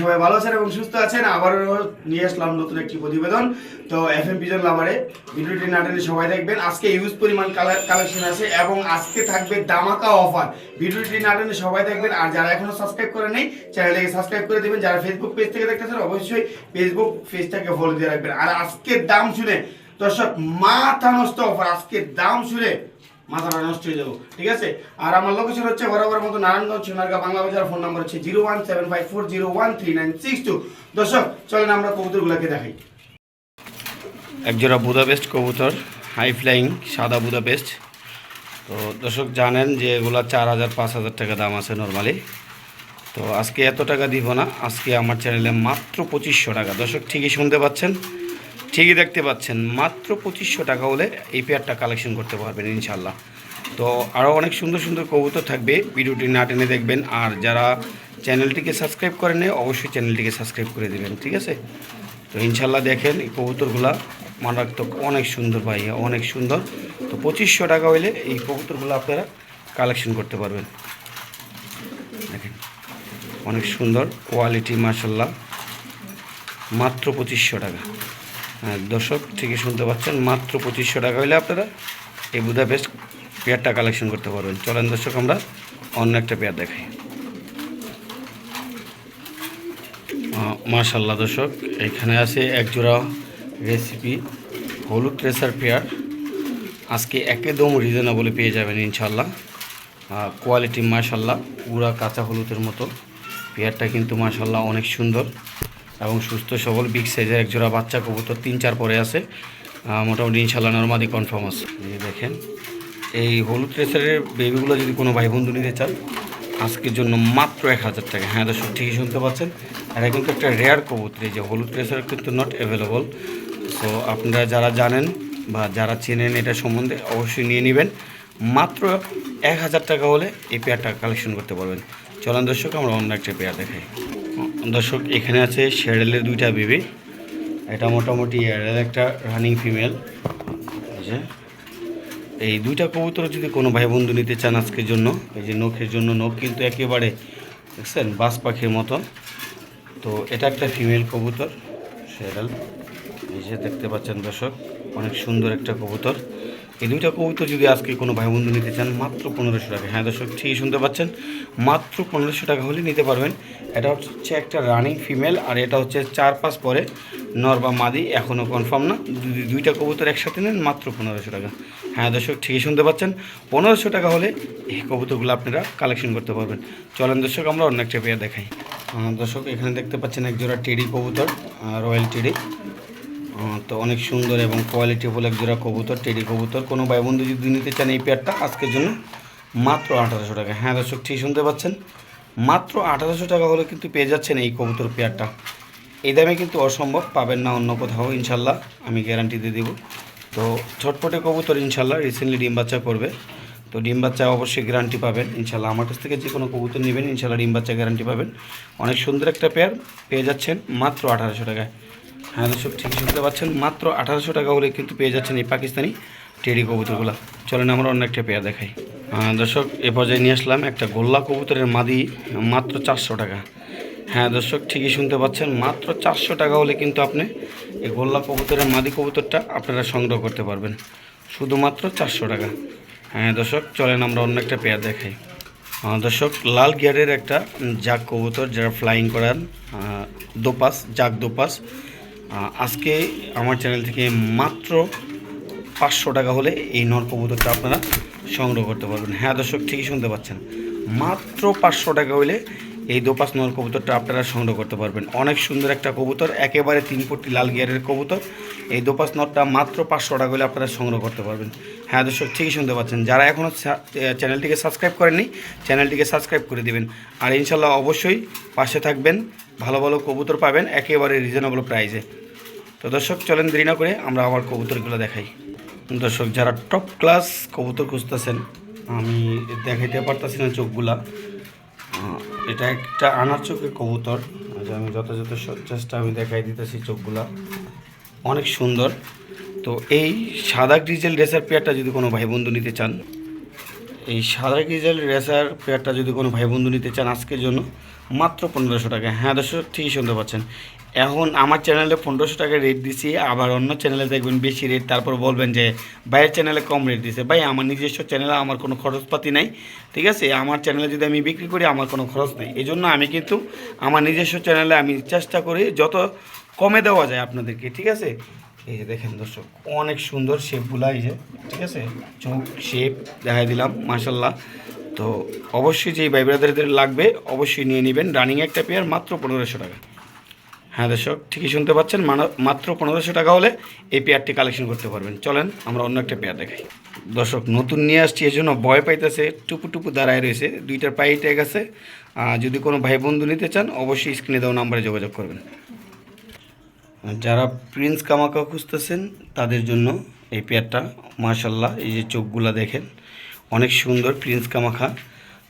সবাই ভালো আছেন এবং সুস্থ আছেন। আবারও নিয়ে আসলাম নতুন একটি প্রতিবেদন। তো এফ এম পিজন লাভারে ভিডিওটি নাটেনে সবাই দেখবেন। আজকে ইউজ পরিমাণ কালেকশন আছে এবং আজকে থাকবে দামাকা অফার ভিডিওটি নাটেনে সবাই দেখবেন। আর যারা এখনও সাবস্ক্রাইব করে নেই চ্যানেলটাকে সাবস্ক্রাইব করে দেবেন। যারা ফেসবুক পেজ থেকে দেখতেছেন, অবশ্যই ফেসবুক পেজটাকে ফলো দিয়ে রাখবেন। আর আজকের দাম শুনে, দর্শক, মাথা নষ্ট অফার আজকের দাম শুনে মাথাটা নষ্ট হয়ে যাব, ঠিক আছে? আর আমার লোকেশন হচ্ছে বরাবর মতো নারায়ণগঞ্জ সোনারগাঁ বাংলা বাজার ফোন নাম্বার হচ্ছে zero one seven five four zero one three nine six two. দর্শক, চলেন আমরা কবুতরগুলোকে দেখাই। একজোড়া বুদাপেস্ট কবুতর হাই ফ্লাইং সাদা বুদাপেস্ট তো দর্শক, জানেন যে এগুলো চার হাজার, পাঁচ হাজার টাকা দাম আছে নর্মালি তো আজকে এত টাকা দিব না, আজকে আমার চ্যানেলে মাত্র পঁচিশশো টাকা। দর্শক, ঠিকই শুনতে পাচ্ছেন? ঠিকই দেখতে পাচ্ছেন। মাত্র পঁচিশশো টাকা হলে এই পেয়ারটা কালেকশন করতে পারবেন ইনশাল্লাহ তো আরও অনেক সুন্দর সুন্দর কবুতর থাকবে। ভিডিওটি না টেনে দেখবেন। আর যারা চ্যানেলটিকে সাবস্ক্রাইব করেন অবশ্যই চ্যানেলটিকে সাবস্ক্রাইব করে দেবেন, ঠিক আছে? তো ইনশাল্লাহ দেখেন এই কবুতরগুলা মারাত্মক অনেক সুন্দর ভাই অনেক সুন্দর। তো পঁচিশশো টাকা হইলে এই কবুতরগুলো আপনারা কালেকশন করতে পারবেন। দেখেন, অনেক সুন্দর কোয়ালিটি মার্শাল্লাহ মাত্র পঁচিশশো টাকা। দর্শক, ঠিকই শুনতে পাচ্ছেন, মাত্র পঁচিশশো টাকা হইলে আপনারা এই বেস্ট পেয়ারটা কালেকশন করতে পারবেন। চলেন দর্শক, আমরা অন্য একটা পেয়ার দেখাই। মার্শাল্লাহ দর্শক, এখানে আছে একজোড়া রেসিপি হলুদ রেসার পেয়ার। আজকে একদম রিজনেবলে পেয়ে যাবেন ইনশাল্লাহ কোয়ালিটি মার্শাল্লাহ পুরা কাঁচা হলুদের মতো। পেয়ারটা কিন্তু মার্শাল্লাহ অনেক সুন্দর। এবং সুস্থ, সবল বিগ সাইজের একজোড়া বাচ্চা, কবুতর তিন, চার পরে আছে। মোটামুটি ইনশাল্লাহ নর্মাদি কনফার্ম আছে। দেখেন, এই হলুদ রেসারের বেবিগুলো যদি কোনো ভাই বন্ধু নিতে চান, আজকের জন্য মাত্র এক হাজার টাকা। হ্যাঁ দর্শক, ঠিকই শুনতে পাচ্ছেন। আর এটা কিন্তু একটা রেয়ার কবুতর, এই যে হলুদ রেসার কিন্তু নট অ্যাভেলেবল সো আপনারা যারা জানেন বা যারা চেনেন এটা সম্বন্ধে অবশ্যই নিয়ে নেবেন। মাত্র এক হাজার টাকা হলে এই পেয়ারটা কালেকশন করতে পারবেন। চলেন দর্শক, আমরা অন্য একটা পেয়ার দেখাই। দর্শক, এখানে আছে শেডেলের দুইটা বেবি। এটা মোটামুটি এর একটা রানিং ফিমেল। এই দুইটা কবুতর যদি কোনো ভাই বন্ধু নিতে চান আজকের জন্য, এই যে নখের জন্য, নখ কিন্তু একেবারে, দেখছেন, বাস পাখির মতো তো এটা একটা ফিমেল কবুতর শেডাল এই যে দেখতে পাচ্ছেন দর্শক, অনেক সুন্দর একটা কবুতর। এই দুইটা কবুতর যদি আজকে কোনো ভাই বন্ধু নিতে চান, মাত্র পনেরোশো টাকা। হ্যাঁ দর্শক, ঠিকই শুনতে পাচ্ছেন। মাত্র পনেরোশো টাকা হলে নিতে পারবেন। এটা হচ্ছে একটা রানিং ফিমেল, আর এটা হচ্ছে চার পাঁচ পরে নর বা মাদি এখনও কনফার্ম না। দুইটা কবুতর একসাথে নেন, মাত্র পনেরোশো টাকা। হ্যাঁ দর্শক, ঠিকই শুনতে পাচ্ছেন। পনেরোশো টাকা হলে এই কবুতরগুলো আপনারা কালেকশন করতে পারবেন। চলেন দর্শক, আমরা অন্য একটা পেয়ার দেখাই। দর্শক, এখানে দেখতে পাচ্ছেন এক জোড়া টেডি কবুতর রয়্যাল টেডি। তো অনেক সুন্দর এবং কোয়ালিটিফুল এক জোড়া কবুতর, টেডি কবুতর। কোনো ভাই বন্ধু যদি নিতে চান এই পেয়ারটা আজকের জন্য মাত্র আঠারোশো টাকা। হ্যাঁ দর্শক, ঠিক শুনতে পাচ্ছেন? মাত্র আঠারোশো টাকা হলে কিন্তু পেয়ে যাচ্ছেন এই কবুতর পেয়ারটা এই দামে কিন্তু অসম্ভব, পাবেন না অন্য কোথাও, ইনশাল্লাহ আমি গ্যারান্টি দিয়ে দেবো। তো ছটপটে কবুতর ইনশাল্লাহ রিসেন্টলি ডিম বাচ্চা করবে। তো ডিম বাচ্চা অবশ্যই গ্যারান্টি পাবেন, ইনশাল্লাহ। আমার কাছ থেকে যে কোনো কবুতর নেবেন, ইনশাল্লাহ ডিম বাচ্চা গ্যারান্টি পাবেন। অনেক সুন্দর একটা পেয়ার পেয়ে যাচ্ছেন মাত্র আঠারোশো টাকায়। হ্যাঁ দর্শক ঠিকই শুনতে পাচ্ছেন। মাত্র আঠারোশো টাকা হলে কিন্তু পেয়ে যাচ্ছেন এই পাকিস্তানি টেডি কবুতরগুলো। চলেন আমরা অন্য একটা পেয়ার দেখাই। আহ, দর্শক এ পর্যায়ে নিয়ে আসলাম একটা গোল্লা কবুতরের মাদি মাত্র চারশো টাকা। হ্যাঁ দর্শক ঠিকই শুনতে পাচ্ছেন। মাত্র চারশো টাকা হলে কিন্তু আপনি এই গোল্লা কবুতরের মাদি কবুতরটা আপনারা সংগ্রহ করতে পারবেন। শুধুমাত্র চারশো টাকা। হ্যাঁ দর্শক চলেন আমরা অন্য একটা পেয়ার দেখাই। দর্শক লাল গিয়ারের একটা জাক কবুতর যারা ফ্লাইং করান দোপাস জাক দোপাস আজকে আমার চ্যানেল থেকে মাত্র পাঁচশো টাকা হলে এই নর কবুতরটা আপনারা সংগ্রহ করতে পারবেন। হ্যাঁ দর্শক, ঠিকই শুনতে পাচ্ছেন। মাত্র পাঁচশো টাকা হলে এই দোপাস নর কবুতরটা আপনারা সংগ্রহ করতে পারবেন। অনেক সুন্দর একটা কবুতর, একেবারে তিন ফুটি লাল গিয়ারের কবুতর। এই দোপাস নরটা মাত্র পাঁচশো টাকা হলে আপনারা সংগ্রহ করতে পারবেন। হ্যাঁ দর্শক, ঠিকই শুনতে পাচ্ছেন। যারা এখনও চ্যানেলটিকে সাবস্ক্রাইব করেননি, চ্যানেলটিকে সাবস্ক্রাইব করে দেবেন। আর ইনশাল্লাহ অবশ্যই পাশে থাকবেন। ভালো ভালো কবুতর পাবেন, একেবারে রিজনেবল প্রাইসে তো দর্শক, চলেন দেরি না করে আমরা আবার কবুতরগুলো দেখাই। দর্শক, যারা টপ ক্লাস কবুতর খুঁজতেছেন, আমি দেখাইতে পারতাছি না চোখগুলা। এটা একটা আনার চোখের কবুতর। আমি যথাযথ চেষ্টা আমি দেখাই দিতেছি চোখগুলা। অনেক সুন্দর। তো এই সাদা ডিজেল রেসার পেয়ারটা যদি কোনো ভাই বন্ধু নিতে চান, এই সাদা ডিজেল রেসার পেয়ারটা যদি কোনো ভাই বন্ধু নিতে চান আজকের জন্য মাত্র পনেরোশো টাকা। হ্যাঁ দর্শক, ঠিকই শুনতে পাচ্ছেন। এখন আমার চ্যানেলে পনেরোশো টাকা রেট দিছি, আবার অন্য চ্যানেলে দেখবেন বেশি রেট তারপর বলবেন যে বাইরের চ্যানেলে কম রেট দিছে। ভাই, আমার নিজস্ব চ্যানেলে আমার কোনো খরচপাতি নাই, ঠিক আছে? আমার চ্যানেলে যদি আমি বিক্রি করি, আমার কোনো খরচ নেই। এই জন্য আমি কিন্তু আমার নিজস্ব চ্যানেলে আমি চেষ্টা করি যত কমে দেওয়া যায় আপনাদেরকে, ঠিক আছে? এই যে দেখেন দর্শক, অনেক সুন্দর শেপগুলো এই যে, ঠিক আছে? চোখ শেপ দেখাই দিলাম মাসাল্লাহ তো অবশ্যই যেই ব্রাদারদের লাগবে, অবশ্যই নিয়ে নেবেন। রানিং একটা পেয়ার মাত্র পনেরোশো টাকা। হ্যাঁ দর্শক, ঠিকই শুনতে পাচ্ছেন মাত্র পনেরোশো টাকা হলে এই পেয়ারটি কালেকশন করতে পারবেন। চলেন, আমরা অন্য একটা পেয়ার দেখাই। দর্শক, নতুন নিয়ে আসছি এই জন্য ভয় পাইতেছে টুপু টুপু দাঁড়ায় রয়েছে। দুইটার পাই ট্যাগ আছে। যদি কোনো ভাই বন্ধু নিতে চান, অবশ্যই স্ক্রিনে দেওয়া নাম্বারে যোগাযোগ করবেন। যারা প্রিন্স কামাকা খুঁজতেছেন, তাদের জন্য এই পেয়ারটা মাশাল্লাহ এই যে চোখগুলা দেখেন অনেক সুন্দর প্রিন্স কামাখা।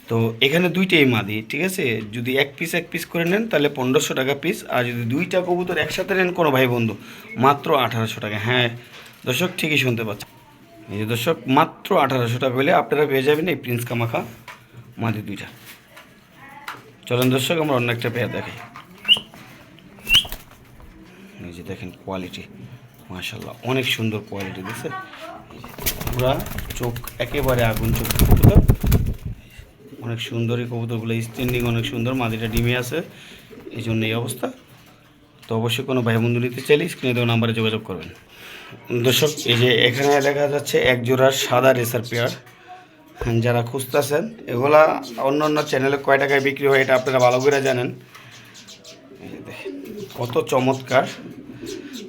তো এখানে দুইটাই মাদি, ঠিক আছে? যদি এক পিস এক পিস করে নেন, তাহলে পনেরোশো টাকা পিস আর যদি দুইটা কবুতর একসাথে নেন, কোনো ভাই বন্ধু, মাত্র আঠারোশো টাকা। হ্যাঁ দর্শক ঠিকই শুনতে পাচ্ছেন। এই যে দর্শক, মাত্র আঠারোশো টাকা হলে আপনারা পেয়ে যাবেন এই প্রিন্স কামাখা মাদি দুইটা। চলেন দর্শক, আমরা অন্য একটা পেয়ার দেখাই। এই যে দেখেন কোয়ালিটি মাশাল্লাহ অনেক সুন্দর কোয়ালিটি দেখছে পুরা চোখ, একেবারে আগুন চোখ কবুতর। অনেক সুন্দর এই কবুতরগুলো স্ট্যান্ডিং অনেক সুন্দর মাদিটা ডিমে আছে, এই জন্য এই অবস্থা। তো অবশ্যই কোনো ভাই বন্ধু নিতে চাইলে স্ক্রিনে দেওয়া নাম্বারে যোগাযোগ করবেন। দর্শক, এই যে এখানে দেখা যাচ্ছে এক জোড়ার সাদা রেসার পেয়ার। যারা খুঁজতেছেন, এগুলা অন্য অন্য চ্যানেলে কয় টাকায় বিক্রি হয়, এটা আপনারা ভালো করে জানেন। কত চমৎকার।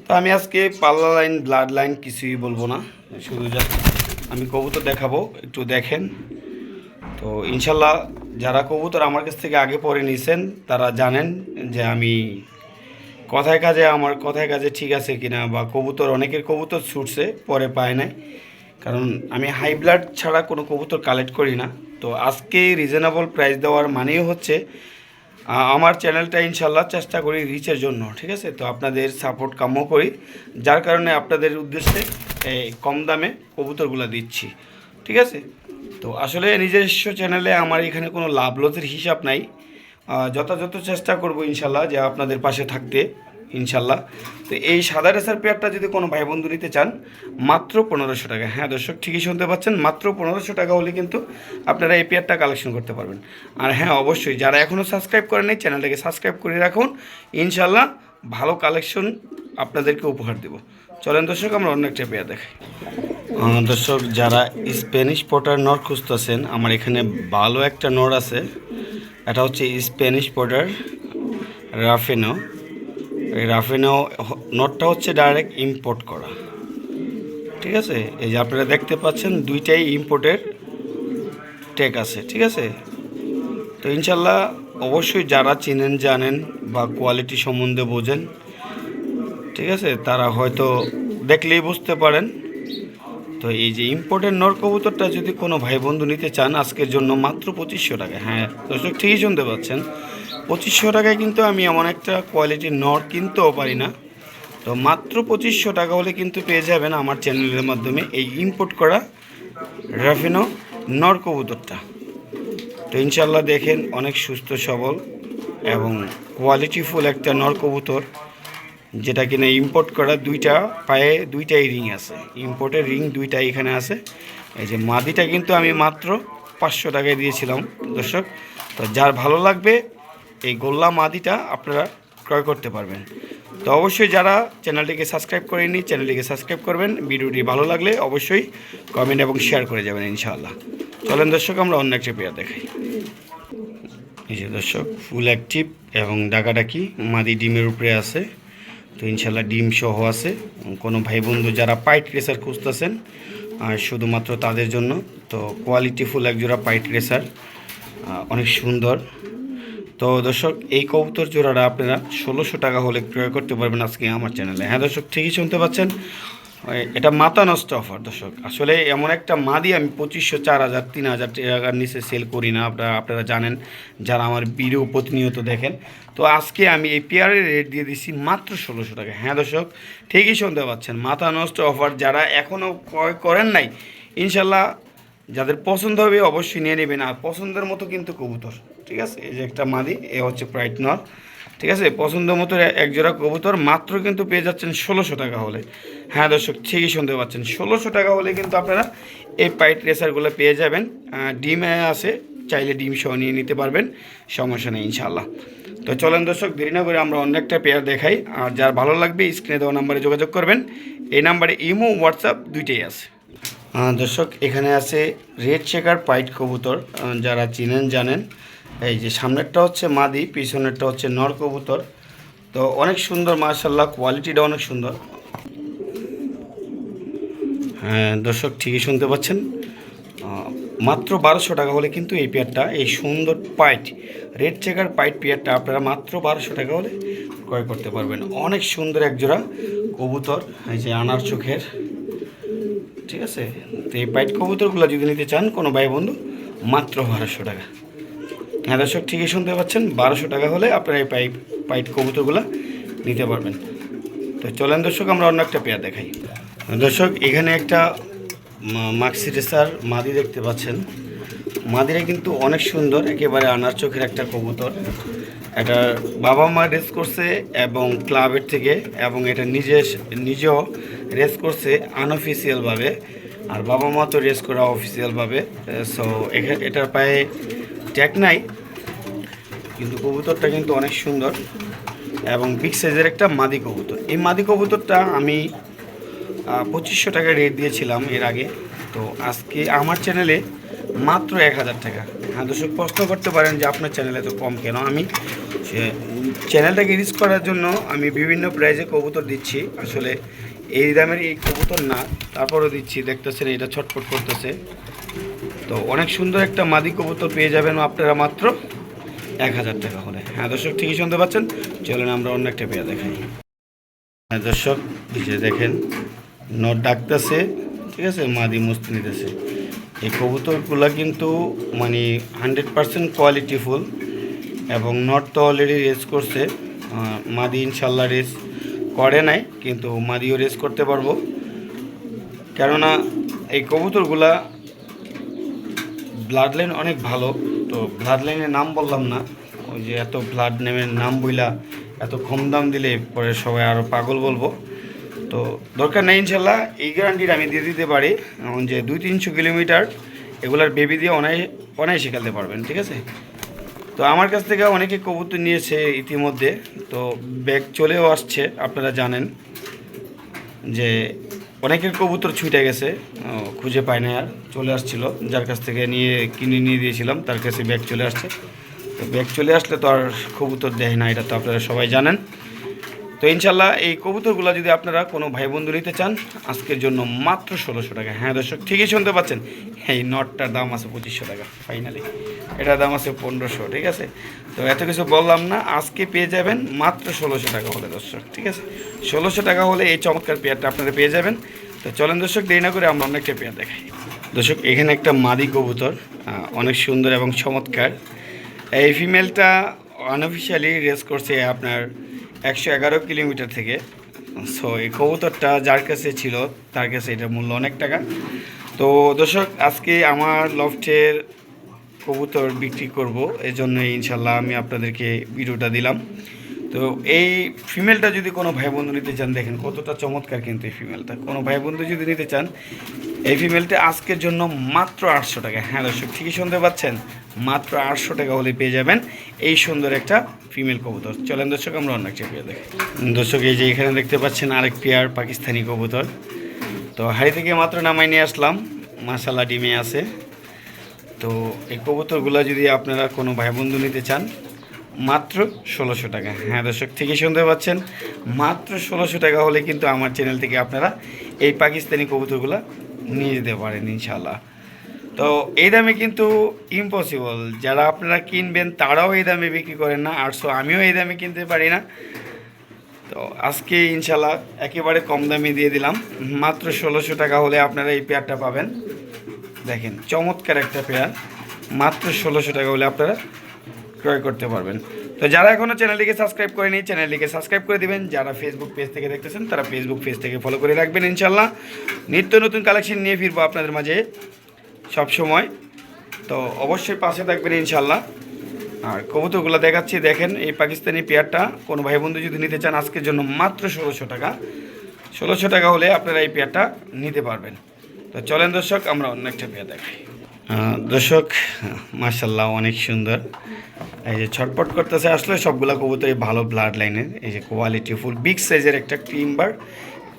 তো আমি আজকে পাল্লা লাইন ব্লাড লাইন কিছুই বলব না, শুধু যা আমি কবুতর দেখাবো, একটু দেখেন। তো ইনশাল্লাহ যারা কবুতর আমার কাছ থেকে আগে পরে নিয়েছেন তারা জানেন যে আমি কথায় কাজে আমার কথায় কাজে ঠিক আছে কিনা বা কবুতর, অনেকের কবুতর ছুটছে, পরে পায় নাই। কারণ আমি হাই ব্লাড ছাড়া কোনো কবুতর কালেক্ট করি না। তো আজকে রিজনেবল প্রাইস দেওয়ার মানেই হচ্ছে আমার চ্যানেলটা ইনশাল্লাহ চেষ্টা করি রিচের জন্য, ঠিক আছে? তো আপনাদের সাপোর্ট কাম্য করি, যার কারণে আপনাদের উদ্দেশ্যে এই কম দামে কবুতরগুলো দিচ্ছি, ঠিক আছে? তো আসলে নিজস্ব চ্যানেলে আমার এখানে কোনো লাভ লসের হিসাব নাই। যথাযথ চেষ্টা করব ইনশাল্লাহ যে আপনাদের পাশে থাকতে। ইনশাল্লাহ। তো এই সাদা রেসার পেয়ারটা যদি কোনো ভাই বন্ধু নিতে চান, মাত্র পনেরোশো টাকা। হ্যাঁ দর্শক, ঠিকই শুনতে পাচ্ছেন, মাত্র পনেরোশো টাকা হলে কিন্তু আপনারা এই পেয়ারটা কালেকশন করতে পারবেন। আর হ্যাঁ অবশ্যই যারা এখনও সাবস্ক্রাইব করেন নাই, চ্যানেলটাকে সাবস্ক্রাইব করে রাখুন। ইনশাল্লাহ ভালো কালেকশন আপনাদেরকে উপহার দেব। চলেন দর্শক, আমরা অন্য একটা পেয়ার দেখাই। দর্শক, যারা স্প্যানিশ পটার নর খুঁজতেছেন, আমার এখানে ভালো একটা নর আছে। এটা হচ্ছে স্প্যানিশ পটার রাফেনো এই রাফেনো নটটা হচ্ছে ডাইরেক্ট ইম্পোর্ট করা। ঠিক আছে? এই যে আপনারা দেখতে পাচ্ছেন দুইটাই ইম্পোর্টের টেক আছে, ঠিক আছে? তো ইনশাল্লাহ অবশ্যই যারা চিনেন, জানেন বা কোয়ালিটি সম্বন্ধে বোঝেন, ঠিক আছে? তারা হয়তো দেখলেই বুঝতে পারেন। তো এই যে ইম্পোর্টের নর কবুতরটা যদি কোনো ভাই বন্ধু নিতে চান, আজকের জন্য মাত্র পঁচিশশো টাকা। হ্যাঁ দর্শক, ঠিকই শুনতে পাচ্ছেন। পঁচিশশো টাকায় কিন্তু আমি এমন একটা কোয়ালিটির নর কিনতেও পারি না। তো মাত্র পঁচিশশো টাকা হলে কিন্তু পেয়ে যাবেন আমার চ্যানেলের মাধ্যমে এই ইম্পোর্ট করা রাফিনো নর কবুতরটা। তো ইনশাল্লাহ দেখেন অনেক সুস্থ, সবল এবং কোয়ালিটিফুল একটা নর কবুতর, যেটা কিনা ইম্পোর্ট করা দুইটা পায়ে দুইটাই রিং আছে। ইম্পোর্টের রিং দুইটা এখানে আছে। এই যে মাদিটা কিন্তু আমি মাত্র পাঁচশো টাকায় দিয়েছিলাম, দর্শক। তো যার ভালো লাগবে এই গোল্লা মাদিটা আপনারা ক্রয় করতে পারবেন। তো অবশ্যই যারা চ্যানেলটিকে সাবস্ক্রাইব করেনি চ্যানেলটিকে সাবস্ক্রাইব করবেন। ভিডিওটি ভালো লাগলে অবশ্যই কমেন্ট এবং শেয়ার করে যাবেন ইনশাআল্লাহ। চলেন দর্শক, আমরা অন্য একটা পেয়ার দেখাই। এই যে দর্শক ফুল অ্যাক্টিভ এবং ডাকাডাকি, মাদি ডিমের উপরে আছে। তো ইনশাল্লাহ ডিম সহ আছে। কোনো ভাই বন্ধু যারা পাইট রেসার খুঁজতেছেন, আর শুধুমাত্র তাদের জন্য, তো কোয়ালিটি কোয়ালিটিফুল একজোড়া পাইট রেসার অনেক সুন্দর। তো দর্শক, এই কবুতর জোড়াটা আপনারা ষোলোশো টাকা হলে ক্রয় করতে পারবেন আজকে আমার চ্যানেলে। হ্যাঁ দর্শক, ঠিকই শুনতে পাচ্ছেন। এটা মাথা নষ্ট অফার দর্শক। আসলে এমন একটা মাদি আমি পঁচিশশো, চার হাজার, তিন হাজার টাকার নিচে সেল করি না, আপনারা আপনারা জানেন, যারা আমার ভিডিও প্রতিনিয়ত দেখেন। তো আজকে আমি এই পেয়ারের রেট দিয়ে দিচ্ছি মাত্র ষোলোশো টাকা। হ্যাঁ দর্শক, ঠিকই শুনতে পাচ্ছেন। মাথা নষ্ট অফার যারা এখনও ক্রয় করেন নাই, ইনশাল্লাহ যাদের পছন্দ হবে অবশ্যই নিয়ে নেবেন। আর পছন্দের মতো কিন্তু কবুতর। ঠিক আছে? এই যে একটা মাদি, এ হচ্ছে প্রাইট নর ঠিক আছে? পছন্দ মতো এক জোড়া কবুতর, মাত্র কিন্তু পেয়ে যাচ্ছেন ষোলোশো টাকা হলে। হ্যাঁ দর্শক, ঠিকই শুনতে পাচ্ছেন। ষোলোশো টাকা হলে কিন্তু আপনারা এই পাইট রেসারগুলো পেয়ে যাবেন। ডিম আছে, চাইলে ডিম সহ নিয়ে নিতে পারবেন, সমস্যা নেই ইনশাল্লাহ তো চলেন দর্শক, দেরি না করে আমরা অন্য একটা পেয়ার দেখাই। আর যার ভালো লাগবে স্ক্রিনে দেওয়া নাম্বারে যোগাযোগ করবেন। এই নাম্বারে ইমো হোয়াটসঅ্যাপ দুইটাই আছে। দর্শক, এখানে আছে রেড চেকার পাইট কবুতর যারা চিনেন, জানেন। এই যে সামনেরটা হচ্ছে মাদি, পিছনেরটা হচ্ছে নর কবুতর তো অনেক সুন্দর মার্শাল্লাহ কোয়ালিটিটা অনেক সুন্দর। হ্যাঁ দর্শক, ঠিকই শুনতে পাচ্ছেন। মাত্র বারোশো টাকা হলে কিন্তু এই পেয়ারটা, এই সুন্দর পাইট, রেড চেকার পাইট পেয়ারটা আপনারা মাত্র বারোশো টাকা হলে ক্রয় করতে পারবেন। অনেক সুন্দর এক জোড়া কবুতর, এই যে আনার চোখের। ঠিক আছে? তো এই পাইট কবুতরগুলো যদি নিতে চান, কোনো ভাই বন্ধু, মাত্র বারোশো টাকা। হ্যাঁ দর্শক, ঠিকই শুনতে পাচ্ছেন, বারোশো টাকা হলে আপনারা এই পাইপ পাইট কবুতরগুলো নিতে পারবেন। তো চলেন দর্শক, আমরা অন্য একটা পেয়ার দেখাই। দর্শক, এখানে একটা মাক্সি রেসার মাদি দেখতে পাচ্ছেন। মাদিরা কিন্তু অনেক সুন্দর, একেবারে আনার চোখের একটা কবুতর। এটা বাবা মা রেস করছে এবং ক্লাবের থেকে, এবং এটা নিজে, নিজেও রেস করছে আনঅফিসিয়ালভাবে আর বাবা মা তো রেস করা অফিসিয়ালভাবে সো এখানে এটার পায়ে ট্যাগ নাই, কিন্তু কবুতরটা কিন্তু অনেক সুন্দর এবং বিগ সাইজের একটা মাদি কবুতর। এই মাদি কবুতরটা আমি পঁচিশশো টাকা রেট দিয়েছিলাম এর আগে। তো আজকে আমার চ্যানেলে মাত্র এক হাজার টাকা। হ্যাঁ দর্শক, প্রশ্ন করতে পারেন যে আপনার চ্যানেলে তো কম কেন? আমি চ্যানেলটাকে রিচ করার জন্য আমি বিভিন্ন প্রাইজে কবুতর দিচ্ছি। আসলে এই দামের এই কবুতর না, তারপরও দিচ্ছি। দেখতেছেন, এটা ছটফট করতেছে। তো অনেক সুন্দর একটা মাদি কবুতর পেয়ে যাবেন আপনারা মাত্র এক হাজার টাকা হলে হ্যাঁ দর্শক, ঠিকই শুনতে পাচ্ছেন? চলেন আমরা অন্য একটা পেয়ে দেখাই। হ্যাঁ দর্শক যে দেখেন, নট ডাকতেছে, ঠিক আছে, মাদি মুস্তি নিতেছে। এই কবুতরগুলো কিন্তু মানে হান্ড্রেড পারসেন্ট কোয়ালিটিফুল এবং নট তো অলরেডি রেস করছে। মাদি ইনশাল্লাহ রেস করে নাই, কিন্তু মাদিও রেস করতে পারব। কেননা, এই কবুতরগুলা ব্লাড লাইন অনেক ভালো। তো ব্লাড লাইনের নাম বললাম না। ওই যে এত ব্লাড নেমের নাম বইলা এত কম দাম দিলে পরে সবাই আরও পাগল বলব। তো দরকার নেই ইনশাল্লাহ, এই গ্যারান্টির আমি দিয়ে দিতে পারি। এমন যে দুই তিনশো কিলোমিটার এগুলার বেবি দিয়ে অনায় অনায় শেখাতে পারবেন, ঠিক আছে? তো আমার কাছ থেকে অনেকে কবুতর নিয়েছে ইতিমধ্যে। তো ব্যাগ চলেও আসছে, আপনারা জানেন যে অনেকের কবুতর ছুটে গেছে খুঁজে পায় না আর, চলে আসছিল। যার কাছ থেকে নিয়ে, কিনে নিয়ে দিয়েছিলাম, তার কাছে ব্যাগ চলে আসছে। তো ব্যাগ চলে আসলে তো আর কবুতর দেয় না, এটা তো আপনারা সবাই জানেন। তো ইনশাল্লাহ এই কবুতরগুলো যদি আপনারা কোনো ভাই বন্ধু নিতে চান, আজকের জন্য মাত্র ষোলোশো টাকা। হ্যাঁ দর্শক, ঠিকই শুনতে পাচ্ছেন। এই নটটার দাম আছে পঁচিশশো টাকা ফাইনালি এটার দাম আছে পনেরোশো, ঠিক আছে? তো এত কিছু বললাম না, আজকে পেয়ে যাবেন মাত্র ষোলোশো টাকা হলে দর্শক, ঠিক আছে? ষোলোশো টাকা হলে এই চমৎকার পেয়ারটা আপনারা পেয়ে যাবেন। তো চলেন দর্শক, দেরি না করে আমরা অন্য একটা পেয়ার দেখাই। দর্শক, এখানে একটা মাদি কবুতর অনেক সুন্দর এবং চমৎকার। এই ফিমেলটা আনঅফিসিয়ালি রেস করছে আপনার একশো এগারো কিলোমিটার থেকে। সো এই কবুতরটা যার কাছে ছিল, তার কাছে এটার মূল্য অনেক টাকা। তো দর্শক, আজকে আমার লফটের কবুতর বিক্রি করব এজন্য ইনশাল্লাহ আমি আপনাদেরকে ভিডিওটা দিলাম। তো এই ফিমেলটা যদি কোনো ভাই বন্ধু নিতে চান, দেখেন কতটা চমৎকার কিন্তু এই ফিমেলটা কোনো ভাই বন্ধু যদি নিতে চান এই ফিমেলটা আজকের জন্য মাত্র আটশো টাকা। হ্যাঁ দর্শক, ঠিকই শুনতে পাচ্ছেন, মাত্র আটশো টাকা হলে পেয়ে যাবেন এই সুন্দর একটা ফিমেল কবুতর। চলেন দর্শক, আমরা অন্য একটা পেয়ার দেখি। দর্শক, এই যে এখানে দেখতে পাচ্ছেন আরেক পেয়ার পাকিস্তানি কবুতর। তো হাড়ি থেকে মাত্র নামাই নিয়ে আসলাম মাসালা ডিমে আছে। তো এই কবুতরগুলো যদি আপনারা কোনো ভাই বন্ধু নিতে চান, মাত্র ষোলোশো টাকা। হ্যাঁ দর্শক, ঠিকই শুনতে পাচ্ছেন, মাত্র ষোলোশো টাকা হলে কিন্তু আমার চ্যানেল থেকে আপনারা এই পাকিস্তানি কবুতরগুলো নিয়ে যেতে পারেন ইনশাল্লাহ তো এই দামে কিন্তু ইম্পসিবল যারা আপনারা কিনবেন, তারাও এই দামে বিক্রি করেন না আটশো আমিও এই দামে কিনতে পারি না। তো আজকে ইনশাল্লাহ একেবারে কম দামে দিয়ে দিলাম। মাত্র ষোলোশো টাকা হলে আপনারা এই পেয়ারটা পাবেন। দেখেন, চমৎকার একটা পেয়ার মাত্র ষোলোশো টাকা হলে আপনারা ক্রয় করতে পারবেন। তো যারা এখনও চ্যানেলটিকে সাবস্ক্রাইব করেনি, চ্যানেলটিকে সাবস্ক্রাইব করে দিবেন। যারা ফেসবুক পেজ থেকে দেখতেছেন, তারা ফেসবুক পেজ থেকে ফলো করে রাখবেন ইনশাল্লাহ নিত্য নতুন কালেকশন নিয়ে ফিরবো আপনাদের মাঝে সব সময় তো অবশ্যই পাশে থাকবেন ইনশাল্লাহ আর কবুতরগুলো দেখাচ্ছি, দেখেন এই পাকিস্তানি পেয়ারটা। কোনো ভাই বন্ধু যদি নিতে চান, আজকের জন্য মাত্র ষোলোশো টাকা। ষোলোশো টাকা হলে আপনারা এই পেয়ারটা নিতে পারবেন। তো চলেন দর্শক, আমরা অন্য একটা পেয়ার দেখাই। দর্শক মার্শাল্লাহ অনেক সুন্দর। এই যে ছটপট করতেছে, আসলে সবগুলা কবুতরই ভালো ব্লাড লাইনের এই যে কোয়ালিটি ফুল বিগ সাইজের একটা ক্রিম বার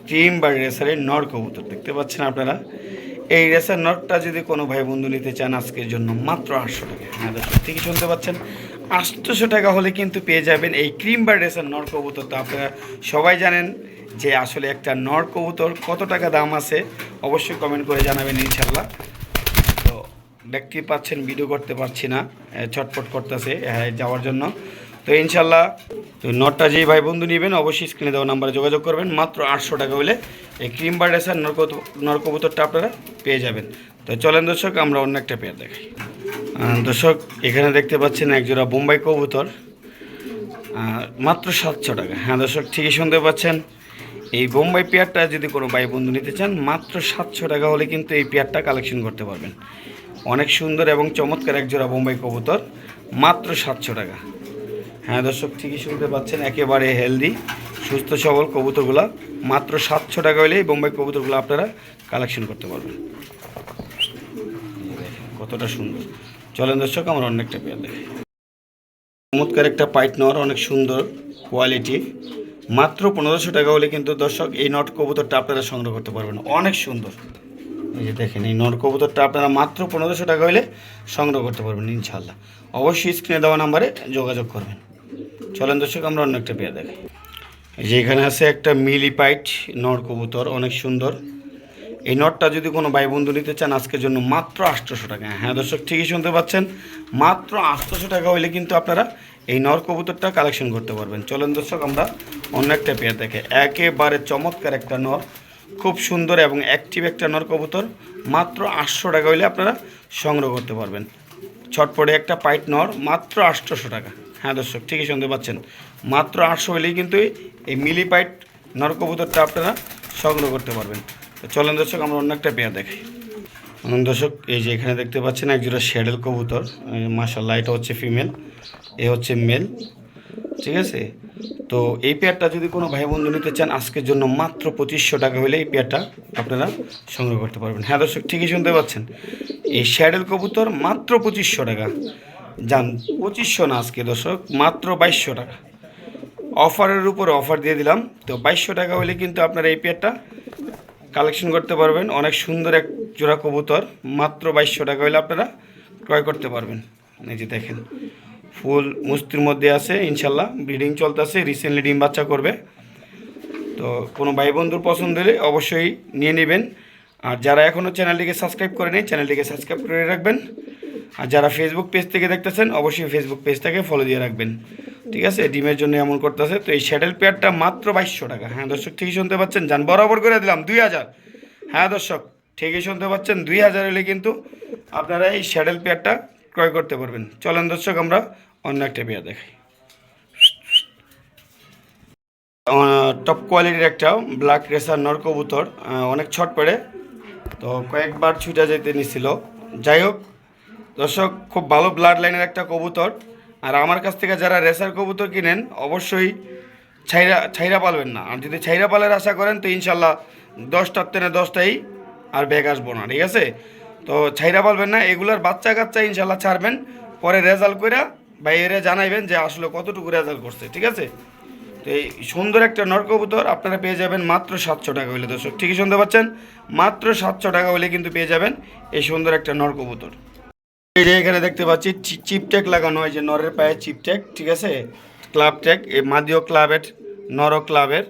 ক্রিম বার রেসারের নর কবুতর, দেখতে পাচ্ছেন আপনারা? এই রেসার নটটা যদি কোনো ভাই বন্ধু নিতে চান, আজকের জন্য মাত্র আটশো টাকা। হ্যাঁ দর্শক, ঠিকই শুনতে পাচ্ছেন। আটশোশো টাকা হলে কিন্তু পেয়ে যাবেন এই ক্রিম বার রেসার নর কবুতর। তো আপনারা সবাই জানেন যে আসলে একটা নর কবুতর কত টাকা দাম আছে, অবশ্যই কমেন্ট করে জানাবেন ইনশাল্লাহ দেখতেই পাচ্ছেন ভিডিও করতে পারছি না। এ, ছটফট করতেছে যাওয়ার জন্য। তো ইনশাল্লাহ তো নটটা যেই ভাই বন্ধু নেবেন অবশ্যই স্ক্রিনে দেওয়া নাম্বারে যোগাযোগ করবেন। মাত্র আটশো টাকা হলে এই ক্রিম বার রেসার নরকবুতরটা আপনারা পেয়ে যাবেন। তো চলেন দর্শক আমরা অন্য একটা পেয়ার দেখাই। দর্শক এখানে দেখতে পাচ্ছেন একজোড়া বোম্বাই কবুতর। মাত্র সাতশো টাকা। হ্যাঁ দর্শক ঠিকই শুনতে পাচ্ছেন। এই বোম্বাই পেয়ারটা যদি কোনো ভাই বন্ধু নিতে চান মাত্র সাতশো টাকা হলে কিন্তু এই পেয়ারটা কালেকশন করতে পারবেন। অনেক সুন্দর এবং চমৎকার এক জোড়া বোম্বাই কবুতর, মাত্র সাতশো টাকা। হ্যাঁ দর্শক, ঠিকই শুনতে পাচ্ছেন, একেবারে হেলদি সুস্থ সবল কবুতরগুলো, মাত্র সাতশো টাকা হলে এই বোম্বাই কবুতরগুলো আপনারা কালেকশন করতে পারবেন। কতটা সুন্দর। চলেন দর্শক, আমরা অনেকটা পেয়ার দেখি। চমৎকার একটা পাইট নর অনেক সুন্দর কোয়ালিটি মাত্র পনেরোশো টাকা হলে কিন্তু দর্শক এই নট কবুতরটা আপনারা সংগ্রহ করতে পারবেন। অনেক সুন্দর। এই যে দেখেন, এই নট কবুতরটা আপনারা মাত্র পনেরোশো টাকা হলে সংগ্রহ করতে পারবেন ইনশাল্লাহ অবশ্যই স্ক্রিনে দেওয়া নাম্বারে যোগাযোগ করবেন। চলেন দর্শক, আমরা অন্য একটা পেয়ার দেখি যে এখানে আছে একটা মিলি পাইট নর কবুতর, অনেক সুন্দর। এই নটটা যদি কোনো ভাই বন্ধু নিতে চান, আজকের জন্য মাত্র আটশোশো টাকা। হ্যাঁ দর্শক, ঠিকই শুনতে পাচ্ছেন, মাত্র আটশোশো টাকা হলে কিন্তু আপনারা এই নর কবুতরটা কালেকশন করতে পারবেন। চলেন দর্শক, আমরা অন্য একটা পেয়ার দেখে। একেবারে চমৎকার একটা নর খুব সুন্দর এবং অ্যাক্টিভ একটা নর কবুতর মাত্র আটশো টাকা হলে আপনারা সংগ্রহ করতে পারবেন। ছটপটে একটা পাইট নর, মাত্র আটশোশো টাকা। হ্যাঁ দর্শক, ঠিকই শুনতে পাচ্ছেন। মাত্র আটশো হলেই কিন্তু এই মিলি পাইট নর কবুতরটা আপনারা সংগ্রহ করতে পারবেন। তো চলেন দর্শক, আমরা অন্য একটা পেয়ার দেখাই দর্শক, এই যে এখানে দেখতে পাচ্ছেন একজোড়া শ্যাডেল কবুতর। মাসাল্লাহ এটা হচ্ছে ফিমেল, এ হচ্ছে মেল। ঠিক আছে? তো এই পেয়ারটা যদি কোনো ভাই বন্ধু নিতে চান, আজকের জন্য মাত্র পঁচিশশো টাকা হলে এই পেয়ারটা আপনারা সংগ্রহ করতে পারবেন। হ্যাঁ দর্শক, ঠিকই শুনতে পাচ্ছেন। এই শ্যাডেল কবুতর মাত্র পঁচিশশো টাকা। যান, পঁচিশশো না আজকে, দর্শক, মাত্র বাইশশো টাকা। অফারের উপর অফার দিয়ে দিলাম। তো বাইশশো টাকা হলে কিন্তু আপনারা এই পেয়ারটা কালেকশন করতে পারবেন। অনেক সুন্দর এক জোড়া কবুতর, মাত্র বাইশশো টাকা হলে আপনারা ক্রয় করতে পারবেন। এই যে দেখেন ফুল মুস্তির মধ্যে আছে, ইনশাল্লাহ। ব্রিডিং চলতেছে রিসেন্টলি ডিম বাচ্চা করবে। তো কোনো ভাই বন্ধুর পছন্দ হলে অবশ্যই নিয়ে নেবেন। আর যারা এখনও চ্যানেলটিকে সাবস্ক্রাইব করে করেনি, চ্যানেলটিকে সাবস্ক্রাইব করে রাখবেন। আর যারা ফেসবুক পেজ থেকে দেখতেছেন, অবশ্যই ফেসবুক পেজটাকে ফলো দিয়ে রাখবেন। ঠিক আছে? ডিমের জন্য এমন করতেছে। তো এই শ্যাডেল পেয়ারটা মাত্র বাইশশো টাকা। হ্যাঁ দর্শক, ঠিকই শুনতে পাচ্ছেন। যান, বরাবর করে দিলাম, দুই হাজার। হ্যাঁ দর্শক, ঠিকই শুনতে পাচ্ছেন। দুই হাজার হলে কিন্তু আপনারা এই শ্যাডেল পেয়ারটা ক্রয় করতে পারবেন। চলেন দর্শক, আমরা অন্য একটা পেয়ার দেখাই। টপ কোয়ালিটির একটা ব্ল্যাক রেসার নর কবুতর অনেক ছট পড়ে। তো কয়েকবার ছুটে যেতে নিছিল। যাই হোক, দর্শক, খুব ভালো ব্লাড লাইনের একটা কবুতর। আর আমার কাছ থেকে যারা রেসার কবুতর কিনেন, অবশ্যই ছাইরা ছাইরা পালবেন না। আর যদি ছাইরা পালের আশা করেন, তো ইনশাল্লাহ দশটার তেনে দশটাই আর ব্যাগ আসব না, ঠিক আছে? তো ছাইরা বলবেন না, এগুলার বাচ্চা কাচ্চা ইনশাল্লাহ ছাড়বেন, পরে রেজাল্ট করে বাইরে জানাইবেন যে আসলে কতটুকু রেজাল্ট করছে, ঠিক আছে? তো এই সুন্দর একটা নরকবুতর আপনারা পেয়ে যাবেন মাত্র সাতশো টাকা হলে দর্শক, ঠিকই শুনতে পাচ্ছেন? মাত্র সাতশো টাকা হলে কিন্তু পেয়ে যাবেন এই সুন্দর একটা নরকবুতর। এই যে এখানে দেখতে পাচ্ছি, চি- চিপ ট্যাগ লাগানো হয়েছে নরের পায়ে চিপ ট্যাগ, ঠিক আছে? ক্লাব ট্যাগ, এই মাদিও ক্লাবের, নর ক্লাবের।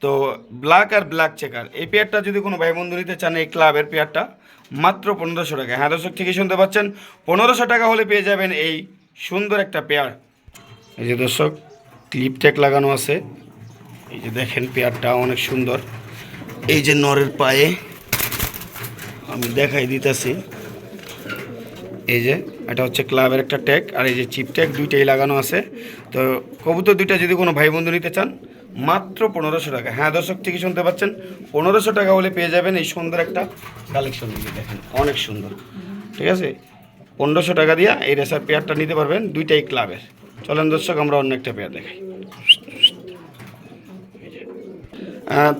তো ব্ল্যাক আর ব্ল্যাক চেকার। এই পেয়ারটা যদি কোনো ভাই বন্ধু নিতে চান, এই ক্লাবের পেয়ারটা মাত্র পনেরোশো টাকা। হ্যাঁ দর্শক, ঠিকই শুনতে পাচ্ছেন। পনেরোশো টাকা হলে পেয়ে যাবেন এই সুন্দর একটা পেয়ার। এই যে দর্শক ক্লিপ ট্যাগ লাগানো আছে। এই যে দেখেন, পেয়ারটা অনেক সুন্দর। এই যে নরের পায়ে আমি দেখাই দিতেছি। এই যে, এটা হচ্ছে ক্লাবের একটা ট্যাগ আর এই যে চিপ ট্যাগ দুইটাই লাগানো আছে। তো কবুতর দুইটা যদি কোনো ভাই বন্ধু নিতে চান মাত্র পনেরোশো টাকা। হ্যাঁ দর্শক, ঠিকই শুনতে পাচ্ছেন। পনেরোশো টাকা হলে পেয়ে যাবেন এই সুন্দর একটা কালেকশন দেখেন, অনেক সুন্দর। ঠিক আছে? পনেরোশো টাকা দিয়ে এই রেসার পেয়ারটা নিতে পারবেন দুইটাই ক্লাবের চলেন দর্শক, আমরা অন্য একটা পেয়ার দেখাই।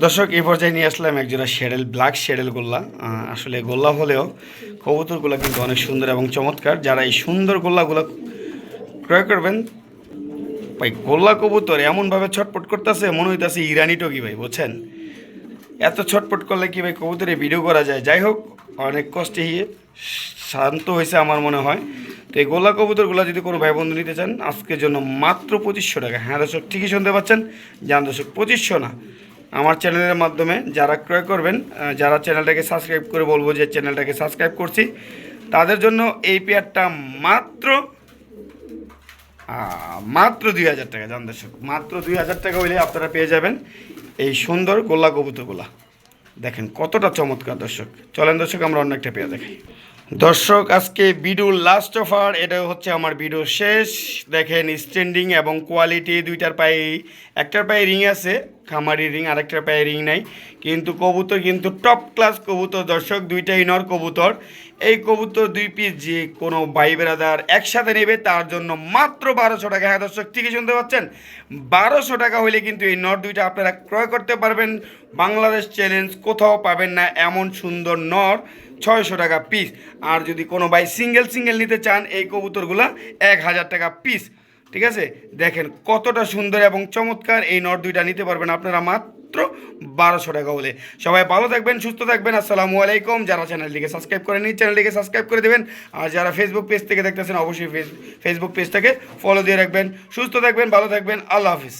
দর্শক, এই পর্যায়ে নিয়ে আসলাম একজোড়া শেডেল ব্ল্যাক শেডেল গোল্লা। আসলে গোল্লা হলেও কবুতরগুলো কিন্তু অনেক সুন্দর এবং চমৎকার। যারা এই সুন্দর গোল্লাগুলো ক্রয় করবেন ভাই, গোল্লা কবুতর এমনভাবে ছটপট করতেছে, মনে হইতেছে ইরানি টকি ভাই, বুঝছেন? এত ছটপট করলে কি ভাই কবুতরে ভিডিও করা যায়? যাই হোক, অনেক কষ্টে গিয়ে শান্ত হয়েছে আমার মনে হয়। তো এই গোলা কবুতরগুলো যদি কোনো ভাই বন্ধু নিতে চান, আজকের জন্য মাত্র পঁচিশশো টাকা। হ্যাঁ দর্শক, ঠিকই শুনতে পাচ্ছেন। জান দর্শক, পঁচিশশো না। আমার চ্যানেলের মাধ্যমে যারা ক্রয় করবেন যারা চ্যানেলটাকে সাবস্ক্রাইব করে বলব যে চ্যানেলটাকে সাবস্ক্রাইব করছি, তাদের জন্য এই পেয়ারটা মাত্র মাত্র দুই হাজার টাকা, জান দর্শক, মাত্র দুই হাজার টাকা হইলে আপনারা পেয়ে যাবেন এই সুন্দর গোল্লা কবুতরগুলা। দেখেন কতটা চমৎকার দর্শক। চলেন দর্শক, আমরা অন্য একটা পেয়ে দেখাই। দর্শক, আজকে বিডু লাস্ট অফার এটা হচ্ছে আমার বিডু শেষ। দেখেন স্ট্যান্ডিং এবং কোয়ালিটি দুইটার পায়ে, একটার পায়ে রিং আছে। খামারি রিং আরেকটার পায়ে রিং নাই। কিন্তু কবুতর, কিন্তু টপ ক্লাস কবুতর, দর্শক, দুইটাই নর কবুতর। এই কবুতর দুই পিস যে কোনো ভাই বেরাদার একসাথে নেবে, তার জন্য মাত্র বারোশো টাকা। হ্যাঁ দর্শক, ঠিকই শুনতে পাচ্ছেন? বারোশো টাকা হলে কিন্তু এই নর দুইটা আপনারা ক্রয় করতে পারবেন। বাংলাদেশ চ্যালেঞ্জ কোথাও পাবেন না, এমন সুন্দর নর, ছয়শো টাকা পিস আর যদি কোনো ভাই সিঙ্গেল সিঙ্গেল নিতে চান, এই কবুতরগুলা এক হাজার টাকা পিস ঠিক আছে? দেখেন কতটা সুন্দর এবং চমৎকার এই নট দুইটা নিতে পারবেন আপনারা মাত্র বারোশো টাকা হলে। সবাই ভালো থাকবেন, সুস্থ থাকবেন। আসসালামু আলাইকুম। যারা চ্যানেলটিকে সাবস্ক্রাইব করে করেনি চ্যানেলটিকে সাবস্ক্রাইব করে দেবেন। আর যারা ফেসবুক পেজ থেকে দেখতেছেন, অবশ্যই ফেস ফেসবুক পেজটাকে ফলো দিয়ে রাখবেন। সুস্থ থাকবেন, ভালো থাকবেন। আল্লাহ হাফিজ।